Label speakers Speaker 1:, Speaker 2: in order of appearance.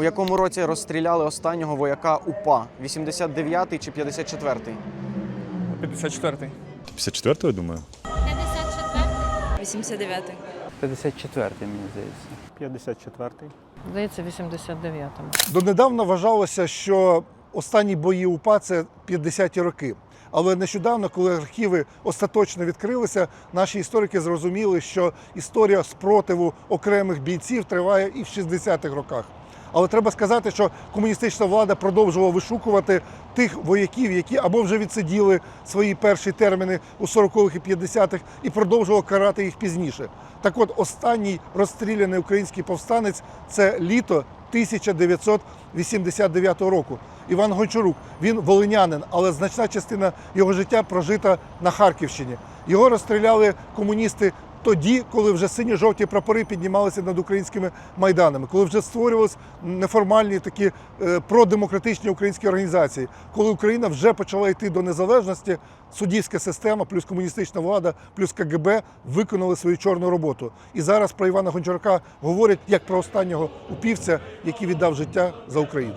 Speaker 1: У якому році розстріляли останнього вояка УПА? 89-й чи 54-й?
Speaker 2: 54-й.
Speaker 3: 54-го, я думаю.
Speaker 4: 89.
Speaker 5: 54 мені здається.
Speaker 6: 54-й.
Speaker 7: Здається, 89-му.
Speaker 8: Донедавна вважалося, що останні бої УПА це 50-ті роки. Але нещодавно, коли архіви остаточно відкрилися, наші історики зрозуміли, що історія спротиву окремих бійців триває і в 60-х роках. Але треба сказати, що комуністична влада продовжувала вишукувати тих вояків, які або вже відсиділи свої перші терміни у 40-х і 50-х, і продовжувала карати їх пізніше. Так от останній розстріляний український повстанець це літо 1989 року. Іван Гончарук. Він волинянин, але значна частина його життя прожита на Харківщині. Його розстріляли комуністи тоді, коли вже сині-жовті прапори піднімалися над українськими майданами, коли вже створювалися неформальні такі е, продемократичні українські організації, коли Україна вже почала йти до незалежності, суддівська система, плюс комуністична влада, плюс КГБ виконали свою чорну роботу. І зараз про Івана Гончарука говорять як про останнього упівця, який віддав життя за Україну.